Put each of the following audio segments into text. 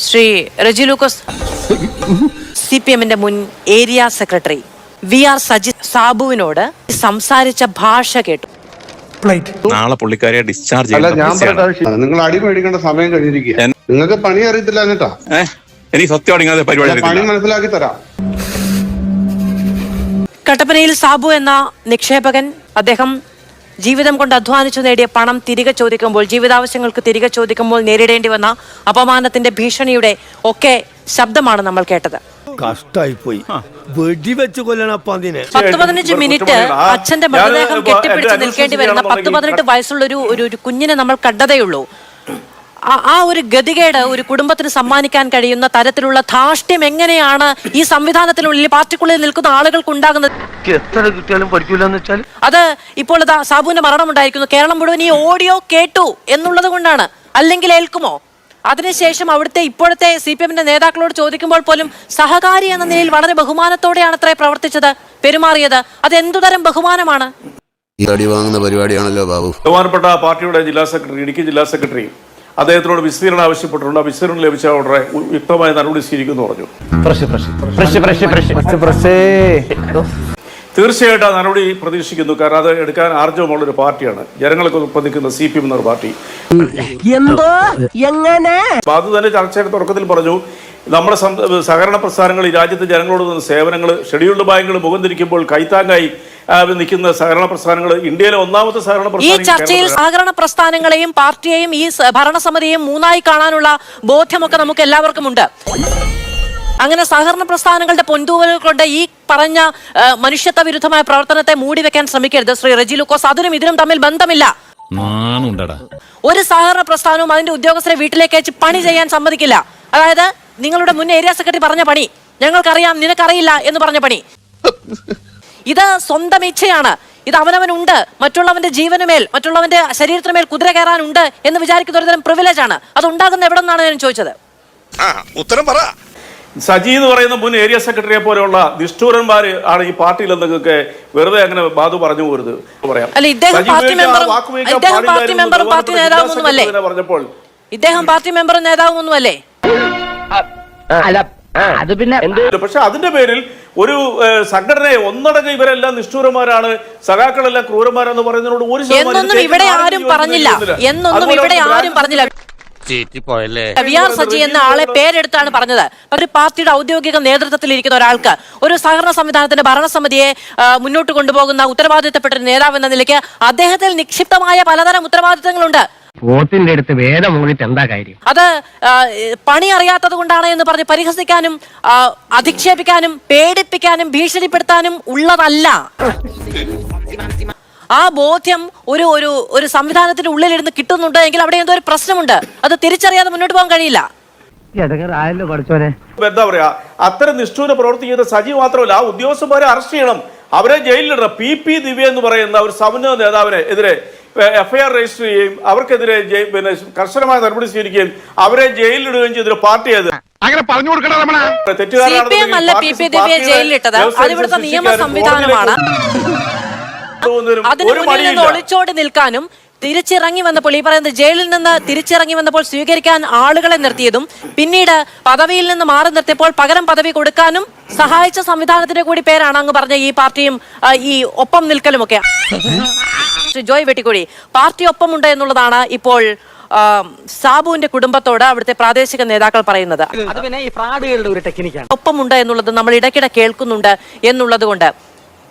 Shri Reji Lukose C P എമ്മിന്റെ മുൻ area secretary V R Sajith സാബുവിനോട് സംസാരിച്ച ഭാഷ കേട്ടു. നാളെ പുള്ളിക്കാരിയെ ഡിസ്ചാർജ് അല്ല ഞാൻ പൈസയാണ്. നിങ്ങൾ അടി മേടിക്കേണ്ട സമയം കഴിഞ്ഞിരിക്കുക നിങ്ങൾക്ക് പണി അറിയത്തില്ല എന്നിട്ടാ? എനിക്ക് സത്യം ഇങ്ങനത്തെ പരിപാടി പണി മനസ്സിലാക്കി തരാം. കട്ടപ്പനയിൽ സാബു എന്ന നിക്ഷേപകൻ അദ്ദേഹം ജീവിതം കൊണ്ട് അധ്വാനിച്ചു നേടിയ പണം തിരികെ ചോദിക്കുമ്പോൾ ജീവിതാവശ്യങ്ങൾക്ക് തിരികെ ചോദിക്കുമ്പോൾ നേരിടേണ്ടി വന്ന അപമാനത്തിന്റെ ഭീഷണിയുടെ ഒക്കെ ശബ്ദമാണ് നമ്മൾ കേട്ടത്. കഷ്ടായി പോയി വെടിവെച്ച് കൊല്ലണപ്പ അതിനെ പത്ത് പതിനഞ്ച് മിനിറ്റ് അച്ഛന്റെ മൃതദേഹം കെട്ടിപ്പിടിച്ച് നിൽക്കേണ്ടി വരുന്ന പത്ത് പതിനെട്ട് വയസ്സുള്ള ഒരു ഒരു ഒരു കുഞ്ഞിനെ നമ്മൾ കണ്ടതേയുള്ളൂ. ആ- ഒരു ഗതികേട് ഒരു കുടുംബത്തിന് സമ്മാനിക്കാൻ കഴിയുന്ന തരത്തിലുള്ള ധാർഷ്ട്യം എങ്ങനെയാണ് ഈ സംവിധാനത്തിനുള്ളിൽ പാർട്ടിക്കുള്ളിൽ നിൽക്കുന്ന ആളുകൾക്ക് ഉണ്ടാകുന്നത്? എത്ര കിട്ടിയാലും പഠിക്കൂലെന്ന് വെച്ചാൽ അത് ഇപ്പോൾ ഇതാ സാബുവിന്റെ മരണം ഉണ്ടായിരിക്കുന്നു കേരളം മുഴുവൻ ഈ ഓഡിയോ കേട്ടു എന്നുള്ളത് കൊണ്ടാണ്. അല്ലെങ്കിൽ ഏൽക്കുമോ? അതിനുശേഷം അവിടുത്തെ ഇപ്പോഴത്തെ സി പി എമ്മിന്റെ നേതാക്കളോട് ചോദിക്കുമ്പോൾ പോലും സഹകാരി എന്ന നിലയിൽ വളരെ ബഹുമാനത്തോടെയാണ് അത്രേ പ്രവർത്തിച്ചത് പെരുമാറിയത്. അത് എന്തുതരം ബഹുമാനമാണ്? ഈ അടി വാങ്ങുന്ന പരിപാടിയാണല്ലോ ബാബു. ബഹുമാനപ്പെട്ട പാർട്ടിയുടെ ജില്ലാ സെക്രട്ടറി ഇടുക്കി ജില്ലാ സെക്രട്ടറി അദ്ദേഹത്തിനോട് വിസ്തീർണം ആവശ്യപ്പെട്ടിട്ടുണ്ട്. ആ വിസ്തീർണം ലഭിച്ച ഉടനെ വ്യക്തമായ യുക്തമായ നടപടി സ്വീകരിക്കുന്നു പറഞ്ഞു. തീർച്ചയായിട്ടും ആ നടപടി പ്രതീക്ഷിക്കുന്നു. കാരണം അത് എടുക്കാൻ ആർജവമുള്ള ഒരു പാർട്ടിയാണ്. ജനങ്ങൾക്ക് ഒപ്പം നിൽക്കുന്ന സി പി എം എന്നൊരു പാർട്ടി. എന്തോ? എങ്ങനെ? അത് തന്നെ ചർച്ചയുടെ തുടക്കത്തിൽ പറഞ്ഞു. നമ്മുടെ സഹകരണ പ്രസ്ഥാനങ്ങൾ ഈ രാജ്യത്തെ ജനങ്ങളോട് നിന്ന് സേവനങ്ങൾ ഷെഡ്യൂൾഡ് ബാങ്കുകൾ മുഖം തിരിക്കുമ്പോൾ കൈത്താങ്ങായി നിൽക്കുന്ന സഹകരണ പ്രസ്ഥാനങ്ങൾ ഇന്ത്യയിലെ ഒന്നാമത്തെ സഹകരണ ഈ ചർച്ചയിൽ. സഹകരണ പ്രസ്ഥാനങ്ങളെയും പാർട്ടിയെയും ഈ ഭരണസമിതിയെയും മൂന്നായി കാണാനുള്ള ബോധ്യമൊക്കെ നമുക്ക് എല്ലാവർക്കും ഉണ്ട് അങ്ങനെ സഹകരണ പ്രസ്ഥാനങ്ങളുടെ പൊന്തൂവലുകൾ കൊണ്ട് ഈ പറഞ്ഞ മനുഷ്യത്വ വിരുദ്ധമായ പ്രവർത്തനത്തെ മൂടി വെക്കാൻ ശ്രമിക്കരുത്. ശ്രീ റെജി ലുക്കോസ് അതിനും ഇതിനും തമ്മിൽ ബന്ധമില്ല. ഒരു സഹകരണ പ്രസ്ഥാനവും അതിന്റെ ഉദ്യോഗസ്ഥരെ വീട്ടിലേക്ക് അയച്ച് പണി ചെയ്യാൻ സമ്മതിക്കില്ല. അതായത് നിങ്ങളുടെ മുൻ ഏരിയ സെക്രട്ടറി പറഞ്ഞ പണി ഞങ്ങൾക്കറിയാം നിനക്കറിയില്ല എന്ന് പറഞ്ഞ പണി. ഇത് സ്വന്തം ഇച്ഛയാണ്. ഇത് അവനവനുണ്ട്. മറ്റുള്ളവന്റെ ജീവനുമേൽ മറ്റുള്ളവന്റെ ശരീരത്തിനുമേൽ കുതിര കയറാനുണ്ട് എന്ന് വിചാരിക്കുന്ന ഒരുതരം പ്രിവിലേജ് ആണ്. അത് ഉണ്ടാകുന്ന എവിടെ നിന്നാണ് ഞാൻ ചോദിച്ചത്? ഉത്തരം പറ. സജി എന്ന് പറയുന്ന മുൻ ഏരിയ സെക്രട്ടറിയെ പോലെയുള്ള നിഷ്ഠൂരന്മാർ ആണ് ഈ പാർട്ടിയിൽ നിങ്ങൾക്ക് വെറുതെ അങ്ങനെ ബാധു പറഞ്ഞു പോരുത്. പറയാം? പറഞ്ഞപ്പോൾ ഇദ്ദേഹം പാർട്ടി മെമ്പറും നേതാവും ഒന്നുമല്ലേ? അല്ല അത് പിന്നെ പക്ഷെ അതിന്റെ പേരിൽ ഒരു സംഘടനയെ ഒന്നടങ്കം ഇവരെല്ലാം നിഷ്ഠൂരന്മാരാണ് സഖാക്കളെല്ലാം ക്രൂരന്മാരാന്ന് പറയുന്നതിനോട് ഒരു എന്നൊന്നും ഇവിടെ ആരും ആരും പറഞ്ഞില്ല. എന്നൊന്നും ഇവിടെ ആരും പറഞ്ഞില്ല. വി ആർ സജി എന്ന ആളെ പേരെടുത്താണ് പറഞ്ഞത്. ഒരു പാർട്ടിയുടെ ഔദ്യോഗിക നേതൃത്വത്തിൽ ഇരിക്കുന്ന ഒരാൾക്ക് ഒരു സഹകരണ സംവിധാനത്തിന്റെ ഭരണസമിതിയെ മുന്നോട്ട് കൊണ്ടുപോകുന്ന ഉത്തരവാദിത്തപ്പെട്ട ഒരു നേതാവ് എന്ന നിലയ്ക്ക് അദ്ദേഹത്തിൽ നിക്ഷിപ്തമായ പലതരം ഉത്തരവാദിത്തങ്ങളുണ്ട്. പോത്തിന്റെ അടുത്ത് വേദം മൂന്നിട്ട് എന്താ കാര്യം? അത് പണി അറിയാത്തത് കൊണ്ടാണ് എന്ന് പറഞ്ഞ് പരിഹസിക്കാനും അധിക്ഷേപിക്കാനും പേടിപ്പിക്കാനും ഭീഷണിപ്പെടുത്താനും ഉള്ളതല്ല. ആ ബോധ്യം ഒരു ഒരു ഒരു സംവിധാനത്തിന്റെ ഉള്ളിലിരുന്ന് കിട്ടുന്നുണ്ട് എങ്കിൽ അവിടെ എന്തോ ഒരു പ്രശ്നമുണ്ട്. അത് തിരിച്ചറിയാതെ മുന്നോട്ട് പോകാൻ കഴിയില്ല. എന്താ പറയാ? അത്തരം നിഷ്ഠൂര പ്രവൃത്തി ചെയ്ത സജി മാത്രമല്ല ആ ഉദ്യോഗസ്ഥന്മാരെ അറസ്റ്റ് ചെയ്യണം. അവരെ ജയിലിലിടണം. പി പി ദിവ്യ എന്ന് പറയുന്ന ഒരു സമുന്നത നേതാവിനെ എതിരെ എഫ്ഐആർ രജിസ്റ്റർ ചെയ്യുകയും അവർക്കെതിരെ പിന്നെ കർശനമായ നടപടി സ്വീകരിക്കുകയും അവരെ ജയിലിലിടുകയും ചെയ്തൊരു പാർട്ടി അത്. അങ്ങനെ പറഞ്ഞു കൊടുക്കണം നിയമ സംവിധാനമാണ് അതിന് ഒരു മുന്നിൽ നിന്ന് ഒളിച്ചോടി നിൽക്കാനും തിരിച്ചിറങ്ങി വന്നപ്പോൾ ഈ പറയുന്നത് ജയിലിൽ നിന്ന് തിരിച്ചിറങ്ങി വന്നപ്പോൾ സ്വീകരിക്കാൻ ആളുകളെ നിർത്തിയതും പിന്നീട് പദവിയിൽ നിന്ന് മാറി നിർത്തിയപ്പോൾ പകരം പദവി കൊടുക്കാനും സഹായിച്ച സംവിധാനത്തിന്റെ കൂടി പേരാണ് അങ്ങ് പറഞ്ഞ ഈ പാർട്ടിയും ഈ ഒപ്പം നിൽക്കലും ഒക്കെ ശ്രീ ജോയ് വെട്ടിക്കുഴി പാർട്ടി ഒപ്പമുണ്ട് എന്നുള്ളതാണ് ഇപ്പോൾ സാബുവിന്റെ കുടുംബത്തോട് അവിടുത്തെ പ്രാദേശിക നേതാക്കൾ പറയുന്നത്. ഒപ്പമുണ്ട് എന്നുള്ളത് നമ്മൾ ഇടയ്ക്കിടെ കേൾക്കുന്നുണ്ട് എന്നുള്ളത് കൊണ്ട്.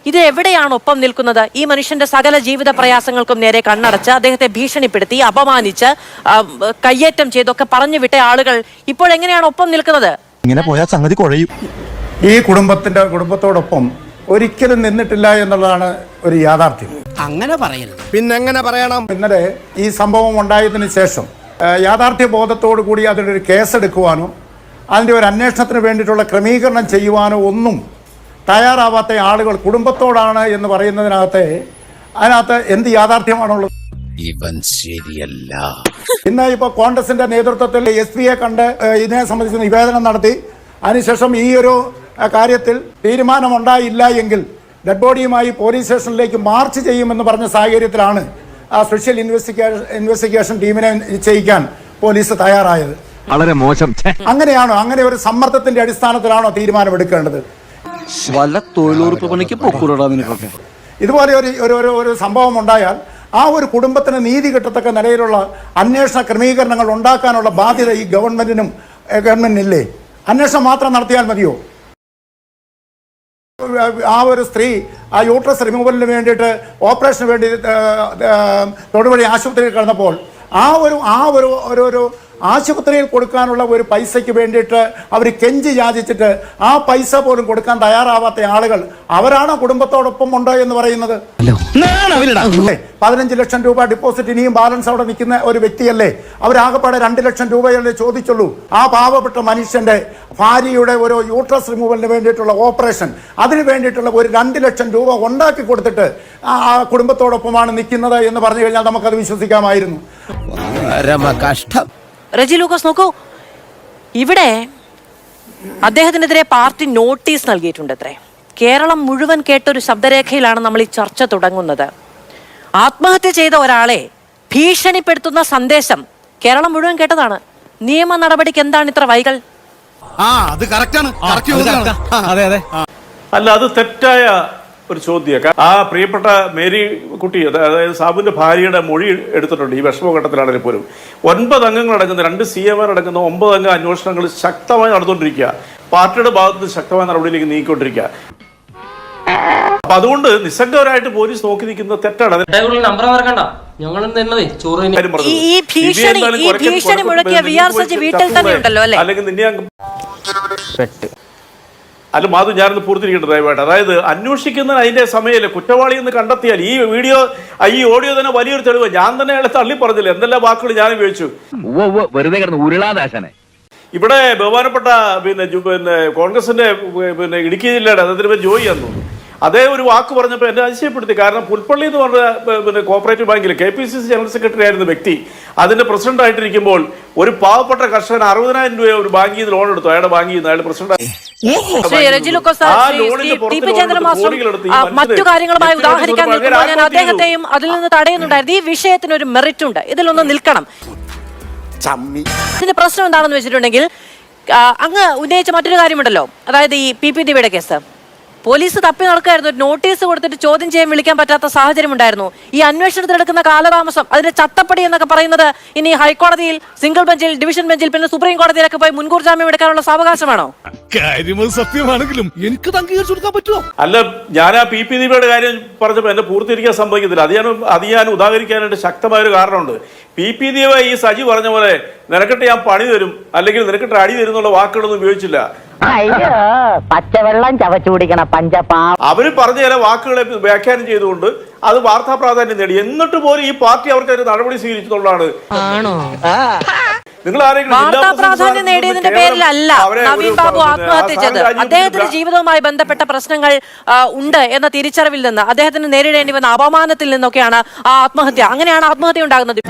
ഇത് എവിടെയാണ് ഒപ്പം നിൽക്കുന്നത്? ഈ മനുഷ്യന്റെ സകല ജീവിത പ്രയാസങ്ങൾക്കും നേരെ കണ്ണടച്ച് അദ്ദേഹത്തെ ഭീഷണിപ്പെടുത്തി അപമാനിച്ച് കയ്യേറ്റം ചെയ്തൊക്കെ പറഞ്ഞു വിട്ട ആളുകൾ ഇപ്പോൾ എങ്ങനെയാണ് ഒപ്പം നിൽക്കുന്നത്? ഇങ്ങനെ പോയാൽ സംഗതി കുഴയും. ഈ കുടുംബത്തിന്റെ കുടുംബത്തോടൊപ്പം ഒരിക്കലും നിന്നിട്ടില്ല എന്നുള്ളതാണ് ഒരു യാഥാർത്ഥ്യം. അങ്ങനെ പറയരുത്. പിന്നെങ്ങനെ പറയണം? ഇന്നലെ ഈ സംഭവം ഉണ്ടായതിനു ശേഷം യാഥാർത്ഥ്യ ബോധത്തോടു കൂടി അതിനൊരു കേസെടുക്കുവാനോ അതിന്റെ ഒരു അന്വേഷണത്തിന് വേണ്ടിയിട്ടുള്ള ക്രമീകരണം ചെയ്യുവാനോ ഒന്നും തയ്യാറാവാത്ത ആളുകൾ കുടുംബത്തോടാണ് എന്ന് പറയുന്നതിനകത്തെ അതിനകത്ത് എന്ത് യാഥാർത്ഥ്യമാണുള്ളത്? ഇവൻ ശരിയല്ല. ഇന്ന് ഇപ്പോൾ കോൺഗ്രസിന്റെ നേതൃത്വത്തിൽ എസ് പിയെ കണ്ട് ഇതിനെ സംബന്ധിച്ച് നിവേദനം നടത്തി. അതിനുശേഷം ഈ ഒരു കാര്യത്തിൽ തീരുമാനമുണ്ടായില്ല എങ്കിൽ ഡെഡ് ബോഡിയുമായി പോലീസ് സ്റ്റേഷനിലേക്ക് മാർച്ച് ചെയ്യുമെന്ന് പറഞ്ഞ സാഹചര്യത്തിലാണ് ആ സ്പെഷ്യൽ ഇൻവെസ്റ്റിഗേഷൻ ഇൻവെസ്റ്റിഗേഷൻ ടീമിനെ നിശ്ചയിക്കാൻ പോലീസ് തയ്യാറായത്. വളരെ മോശം. അങ്ങനെയാണോ? അങ്ങനെ ഒരു സമ്മർദ്ദത്തിന്റെ അടിസ്ഥാനത്തിലാണോ തീരുമാനമെടുക്കേണ്ടത്? വല്ല തൊഴിലുറപ്പ് പണിക്ക് പൊക്കൂടാ നിനക്കൊക്കെ. ഇതുപോലെ ഒരു ഒരു ഒരു സംഭവം ഉണ്ടായാൽ ആ ഒരു കുടുംബത്തിന് നീതി കിട്ടത്തക്ക നിലയിലുള്ള അന്വേഷണ ക്രമീകരണങ്ങൾ ഉണ്ടാക്കാനുള്ള ബാധ്യത ഈ ഗവൺമെന്റിനും ഗവൺമെന്റിനില്ലേ? അന്വേഷണം മാത്രം നടത്തിയാൽ മതിയോ? ആ ഒരു സ്ത്രീ ആ യൂട്രസ് റിമൂവലിന് വേണ്ടിയിട്ട് ഓപ്പറേഷന് വേണ്ടി തൊടുപടി ആശുപത്രിയിൽ കിടന്നപ്പോൾ ആ ഒരു ആ ഒരു ഒരു ആശുപത്രിയിൽ കൊടുക്കാനുള്ള ഒരു പൈസയ്ക്ക് വേണ്ടിയിട്ട് അവർ കെഞ്ചി യാചിച്ചിട്ട് ആ പൈസ പോലും കൊടുക്കാൻ തയ്യാറാവാത്ത ആളുകൾ അവരാണോ കുടുംബത്തോടൊപ്പം ഉണ്ടോ എന്ന് പറയുന്നത്? പതിനഞ്ച് ലക്ഷം രൂപ ഡിപ്പോസിറ്റ് ഇനിയും ബാലൻസ് അവിടെ നിൽക്കുന്ന ഒരു വ്യക്തിയല്ലേ? അവരാകപ്പാടെ രണ്ട് ലക്ഷം രൂപയല്ലേ ചോദിച്ചുള്ളൂ. ആ പാവപ്പെട്ട മനുഷ്യന്റെ ഭാര്യയുടെ ഒരു യൂട്രസ് റിമൂവലിന് വേണ്ടിയിട്ടുള്ള ഓപ്പറേഷൻ അതിന് വേണ്ടിയിട്ടുള്ള ഒരു രണ്ട് ലക്ഷം രൂപ ഉണ്ടാക്കി കൊടുത്തിട്ട് ആ ആ കുടുംബത്തോടൊപ്പമാണ് നിൽക്കുന്നത് എന്ന് പറഞ്ഞു കഴിഞ്ഞാൽ നമുക്കത് വിശ്വസിക്കാമായിരുന്നു. കഷ്ടം. റെജി ലൂക്കോസ് നോക്കൂ. ഇവിടെ അദ്ദേഹത്തിനെതിരെ പാർട്ടി നോട്ടീസ് നൽകിയിട്ടുണ്ട് അത്രേ കേരളം മുഴുവൻ കേട്ടൊരു ശബ്ദരേഖയിലാണ് നമ്മൾ ഈ ചർച്ച തുടങ്ങുന്നത്. ആത്മഹത്യ ചെയ്ത ഒരാളെ ഭീഷണിപ്പെടുത്തുന്ന സന്ദേശം കേരളം മുഴുവൻ കേട്ടതാണ്. നിയമ നടപടിക്ക് എന്താണ് ഇത്ര വൈകൽ? ആ അത് കറക്റ്റാണ് അതെ അതെ. അല്ല അത് തെറ്റായ ഒരു ചോദ്യം ആ പ്രിയപ്പെട്ട മേരി കുട്ടി അതായത് സാബുവിന്റെ ഭാര്യയുടെ മൊഴി എടുത്തിട്ടുണ്ട് ഈ വിഷമഘട്ടത്തിലാണെങ്കിൽ പോലും. ഒൻപത് അംഗങ്ങൾ അടങ്ങുന്ന രണ്ട് സി എം അടങ്ങുന്ന ഒമ്പത് അംഗ അന്വേഷണങ്ങൾ ശക്തമായി നടന്നുകൊണ്ടിരിക്കുക. പാർട്ടിയുടെ ഭാഗത്ത് നിന്ന് ശക്തമായ നടപടിയിലേക്ക് നീങ്ങിക്കൊണ്ടിരിക്കുക. അപ്പൊ അതുകൊണ്ട് നിസ്സംഗവരായിട്ട് പോലീസ് നോക്കി നിൽക്കുന്ന തെറ്റാണ്. നമ്പർ മറക്കണ്ട. ഞങ്ങൾ തന്നതേ ചോറ് തന്നെ. കാര്യം പറഞ്ഞത്. ഈ- ഈ ഭീഷണി- ഈ ഭീഷണി മുഴക്കിയ വി ആർ സജി വീട്ടിൽ തന്നെ ഉണ്ടല്ലോ, അല്ലേ? അല്ലെങ്കിൽ നിന്നെ അങ്ങ് അല്ല മാധു ഞാനൊന്ന് പൂർത്തിരിക്കട്ടെ ദയവായിട്ട്. അതായത് അന്വേഷിക്കുന്നതിന് അതിന്റെ സമയമല്ലേ കുറ്റവാളി എന്ന് കണ്ടെത്തിയാൽ ഈ വീഡിയോ ഈ ഓഡിയോ തന്നെ വലിയൊരു തെളിവ്. ഞാൻ തന്നെ അയാളെ തള്ളി പറഞ്ഞില്ല. എന്തെല്ലാം വാക്കുകൾ ഞാൻ ഉപയോഗിച്ചു? വെറുതെ ഉരുളാദാശനെ ഇവിടെ ബഹുമാനപ്പെട്ട പിന്നെ പിന്നെ കോൺഗ്രസിന്റെ പിന്നെ ഇടുക്കി ജില്ലയുടെ അദ്ദേഹത്തിന് പേര് ജോയി എന്ന് തോന്നുന്നു. അതേ ഒരു വാക്ക് പറഞ്ഞപ്പോൾ എന്നെ അതിശയപ്പെടുത്തി. കാരണം പുൽപ്പള്ളി എന്ന് പറഞ്ഞ പിന്നെ കോപ്പറേറ്റീവ് ബാങ്കിൽ K P C C general secretary ആയിരുന്ന വ്യക്തി അതിന്റെ പ്രസിഡന്റ് ആയിട്ടിരിക്കുമ്പോൾ ഒരു പാവപ്പെട്ട കർഷകൻ അറുപതിനായിരം രൂപ ഒരു ബാങ്കിൽ നിന്ന് ലോൺ എടുത്തു. അയാളുടെ ബാങ്കിൽ നിന്ന് അയാളുടെ പ്രസിഡന്റ് മറ്റു കാര്യങ്ങളുമായി ഉദാഹരിക്കാൻ നിൽക്കുമ്പോൾ ഞാൻ അദ്ദേഹത്തെയും അതിൽ നിന്ന് തടയുന്നുണ്ടായിരുന്നു. ഈ വിഷയത്തിന് ഒരു മെറിറ്റ് ഉണ്ട് ഇതിലൊന്ന് നിൽക്കണം. ഇതിന്റെ പ്രശ്നം എന്താണെന്ന് വെച്ചിട്ടുണ്ടെങ്കിൽ അങ്ങ് ഉന്നയിച്ച മറ്റൊരു കാര്യമുണ്ടല്ലോ. അതായത് ഈ പി പി ദിവിയുടെ കേസ്. പോലീസ് തപ്പി നടക്കായിരുന്നു ഒരു നോട്ടീസ് കൊടുത്തിട്ട് ചോദ്യം ചെയ്യാൻ വിളിക്കാൻ പറ്റാത്ത സാഹചര്യം ഉണ്ടായിരുന്നു ഈ അന്വേഷണത്തിലെടുക്കുന്ന കാലതാമസം അതിന്റെ ചട്ടപ്പടി എന്നൊക്കെ പറയുന്നത് ഇനി ഹൈക്കോടതിയിൽ സിംഗിൾ ബെഞ്ചിൽ ഡിവിഷൻ ബെഞ്ചിൽ പിന്നെ സുപ്രീം കോടതിയിലൊക്കെ പോയി മുൻകൂർ ജാമ്യം എടുക്കാനുള്ള സാവകാശമാണോ? സത്യമാണെങ്കിലും എനിക്ക് അംഗീകരിച്ചു കൊടുക്കാൻ പറ്റുമോ? അല്ല ഞാൻ ആ പി. പി. ദീപയുടെ കാര്യം പറഞ്ഞപ്പോൾ എന്നെ പൂർത്തീകരിക്കാൻ സംഭവിക്കത്തില്ല അത് ഞാൻ അത് ഞാൻ ഉദാഹരിക്കാനായിട്ട് ശക്തമായ ഒരു കാരണമുണ്ട്. പി. പി. ദീപ ഈ സജി പറഞ്ഞ പോലെ നിനക്കിട്ട് ഞാൻ പണി തരും അല്ലെങ്കിൽ നിനക്കിട്ട് അടി തരും എന്നുള്ള വാക്കുകളൊന്നും ഉപയോഗിച്ചില്ല. അയ്യോ പച്ചവെള്ളം ചവച്ചു കുടിക്കണ പഞ്ചപാ അവർ പറഞ്ഞ ചില വാക്കുകളെ വ്യാഖ്യാനം ചെയ്തുകൊണ്ട് അത് വാർത്താ പ്രാധാന്യം നേടി. എന്നിട്ട് പോലും ഈ പാർട്ടി അവർക്ക് ഒരു നടപടി സ്വീകരിച്ചതുകൊണ്ടാണ് നിങ്ങൾ വാർത്താ പ്രാധാന്യം നേടിയതിന്റെ പേരിലല്ല. നവീൻ ബാബു ആത്മഹത്യ ചെയ്തത് അദ്ദേഹത്തിന്റെ ജീവിതവുമായി ബന്ധപ്പെട്ട പ്രശ്നങ്ങൾ ഉണ്ട് എന്ന തിരിച്ചറിവിൽ നിന്ന് അദ്ദേഹത്തിന് നേരിടേണ്ടി വന്ന അപമാനത്തിൽ നിന്നൊക്കെയാണ് ആ ആത്മഹത്യ. അങ്ങനെയാണ് ആത്മഹത്യ ഉണ്ടാകുന്നത്.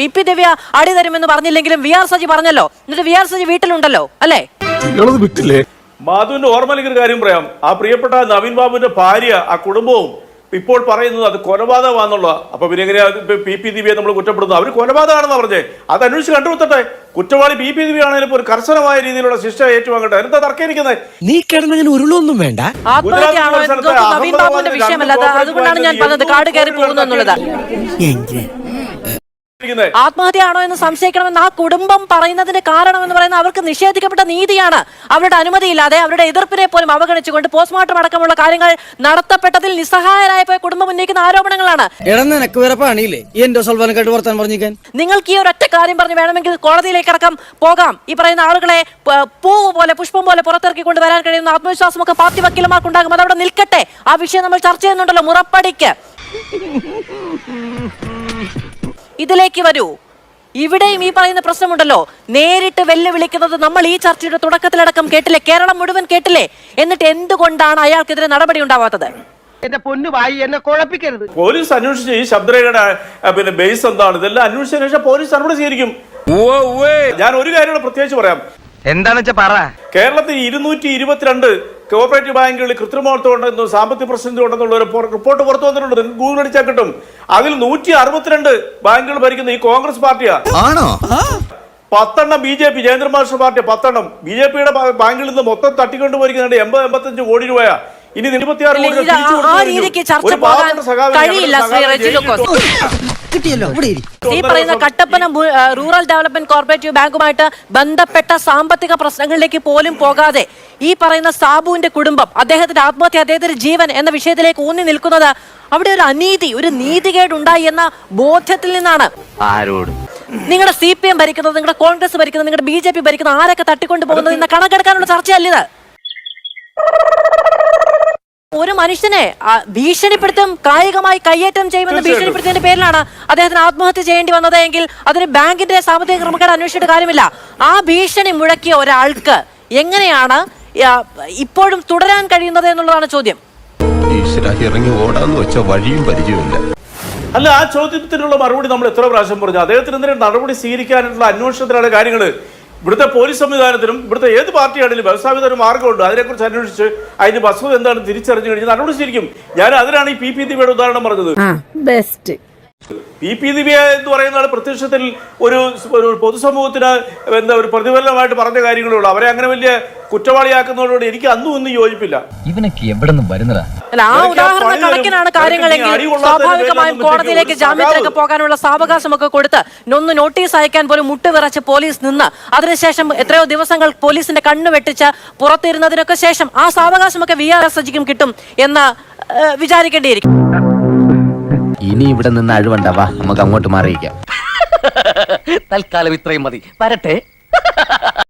പി പി ദിവ്യ അടി തരുമെന്ന് പറഞ്ഞില്ലെങ്കിലും വി ആർ സജി പറഞ്ഞല്ലോ. എന്നിട്ട് വി ആർ സജി വീട്ടിലുണ്ടല്ലോ അല്ലേ? വിട്ടില്ലേ? മാധുവിന്റെ ഓർമ്മയിലേക്ക് ഒരു കാര്യം പറയാം. ആ പ്രിയപ്പെട്ട നവീൻ ബാബുവിന്റെ ഭാര്യ ആ കുടുംബവും ഇപ്പോൾ പറയുന്നത് അത് കൊലപാതകമാണെന്നുള്ള അപ്പൊ പിന്നെ എങ്ങനെയാ പി പി ദിവ്യ നമ്മൾ കുറ്റപ്പെടുന്നു അവർ കൊലപാതകമാണെന്ന് പറഞ്ഞേ. അത് അന്വേഷിച്ച് കണ്ടുപിടുത്തട്ടെ കുറ്റവാളി പി പി ദിവ്യ ആണെങ്കിലും ഒരു കർശനമായ രീതിയിലുള്ള ശിക്ഷ ഏറ്റുവാങ്ങട്ടെ. എന്താ തർക്കിരിക്കുന്നത് നീ കിടന്നങ്ങനെ ഉരുളൊന്നും വേണ്ട. അതുകൊണ്ടാണ് ഞാൻ പറഞ്ഞത് കാട് കയറി പോകുന്നു എന്നുള്ളത്. ആത്മഹത്യയാണോ എന്ന് സംശയിക്കണമെന്ന് ആ കുടുംബം പറയുന്നതിന് കാരണം എന്ന് പറയുന്നത് അവർക്ക് നിഷേധിക്കപ്പെട്ട നീതിയാണ്. അവരുടെ അനുമതിയില്ലാതെ അവരുടെ എതിർപ്പിനെ പോലും അവഗണിച്ചുകൊണ്ട് പോസ്റ്റ്മോർട്ടം അടക്കമുള്ള കാര്യങ്ങൾ നടത്തപ്പെട്ടതിൽ നിസ്സഹായരായ പോയ കുടുംബം ഉന്നയിക്കുന്ന ആരോപണങ്ങളാണ്. നിങ്ങൾക്ക് ഈ ഒരൊറ്റ കാര്യം പറഞ്ഞു വേണമെങ്കിൽ കോടതിയിലേക്ക് അടക്കം പോകാം. ഈ പറയുന്ന ആളുകളെ പ- പൂവ് പോലെ പുഷ്പം പോലെ പുറത്തിറക്കി കൊണ്ട് വരാൻ കഴിയുന്ന ആത്മവിശ്വാസമൊക്കെ പാർട്ടി വക്കീലമാർക്കുണ്ടാകും അതവിടെ നിൽക്കട്ടെ. ആ വിഷയം നമ്മൾ ചർച്ച ചെയ്യുന്നുണ്ടല്ലോ മുറപ്പടിക്ക്. ഇതിലേക്ക് വരൂ. ഇവിടെയും ഈ പറയുന്ന പ്രശ്നമുണ്ടല്ലോ. നേരിട്ട് വെല്ലുവിളിക്കുന്നത് നമ്മൾ ഈ ചർച്ചയുടെ തുടക്കത്തിലടക്കം കേട്ടില്ലേ? കേരളം മുഴുവൻ കേട്ടില്ലേ? എന്നിട്ട് എന്തുകൊണ്ടാണ് അയാൾക്കെതിരെ നടപടി ഉണ്ടാവാത്തത്? എന്റെ പൊന്നു വായി എന്നെ കുഴപ്പിക്കരുത്. പോലീസ് അന്വേഷിച്ച് ഈ ശബ്ദരേഖയുടെ പിന്നെ ബേസ് എന്താണ്? ഇതെല്ലാം അന്വേഷിച്ചതിന് ശേഷം പോലീസ് നടപടി സ്വീകരിക്കും. ഞാൻ ഒരു കാര്യം പ്രത്യേകിച്ച് പറയാം. എന്താണെന്ന് വെച്ചാ പറ. കേരളത്തിൽ ഇരുന്നൂറ്റി ഇരുപത്തിരണ്ട് കോഓപ്പറേറ്റീവ് ബാങ്കുകളിൽ കൃത്രിമത്വം ഉണ്ടെന്നും സാമ്പത്തിക പ്രശ്നങ്ങൾ ഉണ്ടെന്നുള്ള ഒരു റിപ്പോർട്ട് പുറത്തു വന്നിട്ടുണ്ട്. നിങ്ങൾക്ക് ഗൂഗിൾ അടിച്ചാൽ കിട്ടും. അതിൽ നൂറ്റി അറുപത്തിരണ്ട് ബാങ്കുകൾ ഭരിക്കുന്ന ഈ കോൺഗ്രസ് പാർട്ടിയാണ് ആണോ? പത്തെണ്ണം ബി ജെ പി ജയേന്ദ്രമാഷ പാർട്ടി പത്തെണ്ണം. ബി ജെ പിയുടെ ബാങ്കിൽ നിന്ന് മൊത്തം തട്ടിക്കൊണ്ട് പോയിരിക്കുന്നുണ്ട് എൺപത് എൺപത്തഞ്ച് കോടി രൂപയാ. ഇനി ഇരുപത്തിയാറ് ആ- രീതിക്ക് ചർച്ച ഒരു പോകാൻ കഴിയില്ല ശ്രീ സഖാവിനെ റെജി കിട്ടിയല്ലോ? ഈ പറയുന്ന കട്ടപ്പന റൂറൽ ഡെവലപ്മെന്റ് കോർപ്പറേറ്റീവ് ബാങ്കുമായിട്ട് ബന്ധപ്പെട്ട സാമ്പത്തിക പ്രശ്നങ്ങളിലേക്ക് പോലും പോകാതെ ഈ പറയുന്ന സാബുവിന്റെ കുടുംബം അദ്ദേഹത്തിന്റെ ആത്മഹത്യ അദ്ദേഹത്തിന്റെ ജീവൻ എന്ന വിഷയത്തിലേക്ക് ഊന്നി നിൽക്കുന്നത് അവിടെ ഒരു അനീതി ഒരു നീതികേട് ഉണ്ടായി എന്ന ബോധ്യത്തിൽ നിന്നാണ്. ആരോട്? നിങ്ങളുടെ സി പി എം ഭരിക്കുന്നത് നിങ്ങളുടെ കോൺഗ്രസ് ഭരിക്കുന്നത് നിങ്ങളുടെ ബി ജെ പി ഭരിക്കുന്നത് ആരൊക്കെ തട്ടിക്കൊണ്ടു പോകുന്നത് എന്ന കണക്കെടുക്കാനുള്ള ചർച്ചയല്ലേ ഇത്. ഒരു മനുഷ്യനെ ഭീഷണിപ്പെടുത്തും കായികമായി കയ്യേറ്റം ചെയ്യുമെന്ന് ഭീഷണിപ്പെടുത്തിന്റെ ഭീഷണിപ്പെടുത്തിയതിന്റെ പേരിലാണ് അദ്ദേഹത്തിന് ആത്മഹത്യ ചെയ്യേണ്ടി വന്നത് എങ്കിൽ അതിന് ബാങ്കിന്റെ സാമ്പത്തിക ക്രമക്കേട് അന്വേഷിച്ചിട്ട് കാര്യമില്ല. ആ ഭീഷണി മുഴക്കിയ ഒരാൾക്ക് എങ്ങനെയാണ് ഇപ്പോഴും തുടരാൻ കഴിയുന്നത് എന്നുള്ളതാണ് ചോദ്യം. ഇറങ്ങി ഓടാന്ന് വെച്ച വഴിയും പരിചയമില്ല അല്ല ആ ചോദ്യത്തിനുള്ള മറുപടി നമ്മൾ എത്ര പ്രാവശ്യം പറഞ്ഞു? അദ്ദേഹത്തിനെതിരെ നടപടി സ്വീകരിക്കാനുള്ള അന്വേഷണത്തിലാണ് കാര്യങ്ങൾ ഇവിടുത്തെ പോലീസ് സംവിധാനത്തിനും ഇവിടുത്തെ ഏത് പാർട്ടിയാണെങ്കിലും വ്യവസായത്തിന് ഒരു മാർഗമുണ്ട് അതിനെക്കുറിച്ച് അന്വേഷിച്ച് അതിന്റെ വസ്തുത എന്താണ് തിരിച്ചറിഞ്ഞു കഴിഞ്ഞാൽ നടപടി ശരിക്കും. ഞാൻ അതിനാണ് ഈ പി പി ദിവയുടെ ഉദാഹരണം പറഞ്ഞത്. ബെസ്റ്റ് പി പി ദിവ്യ എന്ന് പറയുന്ന ആൾ പ്രത്യക്ഷത്തിൽ ഒരു ഒരു പൊതുസമൂഹത്തിന് എന്താ ഒരു പ്രതിഫലനമായിട്ട് പറഞ്ഞ കാര്യങ്ങളുള്ളൂ അവരെ അങ്ങനെ വലിയ കുറ്റവാളിയാക്കുന്നതോടുകൂടി എനിക്ക് അന്നും ഒന്നും യോജിപ്പില്ല. ഇവനൊക്കെ എവിടെ നിന്ന് വരുന്നതാ? അല്ല ആ ഉദാഹരണ. കണക്കിനാണ് കാര്യങ്ങളെങ്കിൽ സ്വാഭാവികമായും കോടതിയിലേക്ക് ജാമ്യത്തിലൊക്കെ പോകാനുള്ള സാവകാശമൊക്കെ കൊടുത്ത് ഒന്ന് നോട്ടീസ് അയക്കാൻ പോലും മുട്ടുവിറച്ച് പോലീസ് നിന്ന് അതിനുശേഷം എത്രയോ ദിവസങ്ങൾ പോലീസിന്റെ കണ്ണു വെട്ടിച്ച് പുറത്തിരുന്നതിനൊക്കെ ശേഷം ആ സാവകാശമൊക്കെ വി ആർ എസ് എജിക്കും കിട്ടും എന്ന് വിചാരിക്കേണ്ടിയിരിക്കും ഇനി ഇവിടെ നിന്ന് അഴിവണ്ടാവാ നമുക്ക് അങ്ങോട്ട് മാറിയിക്കാം തൽക്കാലം ഇത്രയും മതി. വരട്ടെ.